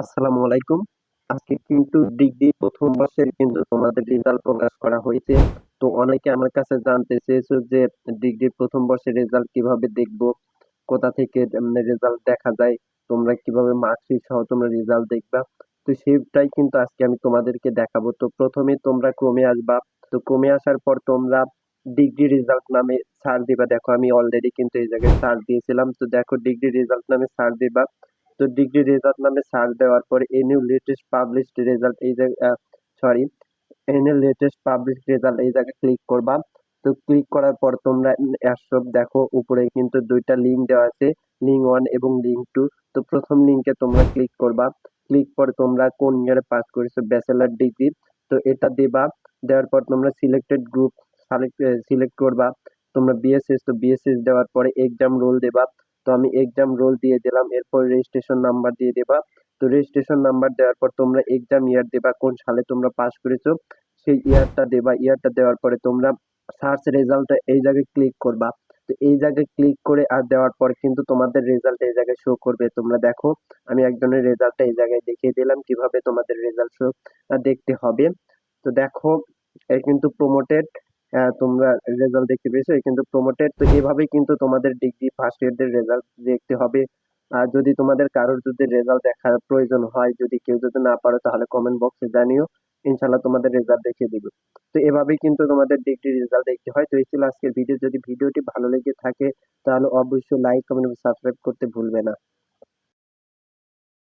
আসসালামু আলাইকুম। আজকে কিন্তু ডিগ্রি প্রথম বর্ষের কিন্তু তোমাদের রেজাল্ট প্রকাশ করা হয়েছে। তো অনেকে আমার কাছে জানতে চেয়েছো যে ডিগ্রি প্রথম বর্ষের রেজাল্ট কীভাবে দেখব, কোথা থেকে রেজাল্ট দেখা যায়, তোমরা কীভাবে মার্কশিট সহ তোমরা রেজাল্ট দেখবা। তো সেটাই কিন্তু আজকে আমি তোমাদেরকে দেখাবো। তো প্রথমে তোমরা ক্রমে আসবা। তো ক্রমে আসার পর তোমরা ডিগ্রি রেজাল্ট নামে সার্চ দিবা। দেখো আমি অলরেডি কিন্তু এই জায়গায় সার্চ দিয়েছিলাম। তো দেখো ডিগ্রি রেজাল্ট নামে সার্চ দিবা। তো ডিগ্রি রেজাল্ট নামে সার্চ দেওয়ার পরে এনিউ লেটেস্ট পাবলিশড রেজাল্ট এই জায়গায় সরি এনিউ লেটেস্ট পাবলিশড রেজাল্ট এই জায়গায় ক্লিক করবা। তো ক্লিক করার পর তোমরা অ্যাসব দেখো, উপরে কিন্তু দুইটা লিঙ্ক দেওয়া আছে লিঙ্ক ওয়ান এবং লিঙ্ক টু তো প্রথম লিঙ্কে তোমরা ক্লিক করবা। ক্লিক পরে তোমরা কোন ইয়ারে পাস করেছ ব্যাচেলার ডিগ্রি তো এটা দেবা, দেওয়ার পর তোমরা সিলেক্টেড গ্রুপ সিলেক্ট করবা। তোমরা বিএসএস তো বিএসএস দেওয়ার পরে এক্সাম রোল দেবা। তো আমি এক্সাম রোল দিয়ে দিলাম, এরপর রেজিস্ট্রেশন নাম্বার দিয়ে দেবা। তো রেজিস্ট্রেশন নাম্বার দেওয়ার পর তোমরা এক্সাম ইয়ার দেবা, কোন সালে তোমরা পাস করেছ। সেই ইয়ারটা দেবা ইয়ারটা দেওয়ার পরে তোমরা সার্চ রেজাল্টে এই জায়গায় ক্লিক করবা। তো এই জায়গায় ক্লিক করে আর দেওয়ার পর কিন্তু তোমাদের রেজাল্ট এই জায়গায় শো করবে। তোমরা দেখো, আমি একজনের রেজাল্টটা এই জায়গায় দেখিয়ে দিলাম, কীভাবে তোমাদের রেজাল্ট শো দেখতে হবে। তো দেখো এই কিন্তু প্রমোটেড তোমরা রেজাল্ট দেখতে পেয়েছ, কিন্তু প্রমোটেড তো এভাবেই কিন্তু তোমাদের ডিগ্রি ফার্স্ট ইয়ারদের রেজাল্ট দেখতে হবে। আর যদি তোমাদের কারোর যদি রেজাল্ট দেখার প্রয়োজন হয়, যদি কেউ যদি না পারো, তাহলে কমেন্ট বক্সে জানিও ইনশাল্লাহ তোমাদের রেজাল্ট দেখিয়ে দিব। তো এভাবেই কিন্তু তোমাদের ডিগ্রি রেজাল্ট দেখতে হয়। তো এই ছিল আজকের ভিডিও যদি ভিডিওটি ভালো লেগে থাকে, তাহলে অবশ্যই লাইক কমেন্ট এবং সাবস্ক্রাইব করতে ভুলবে না।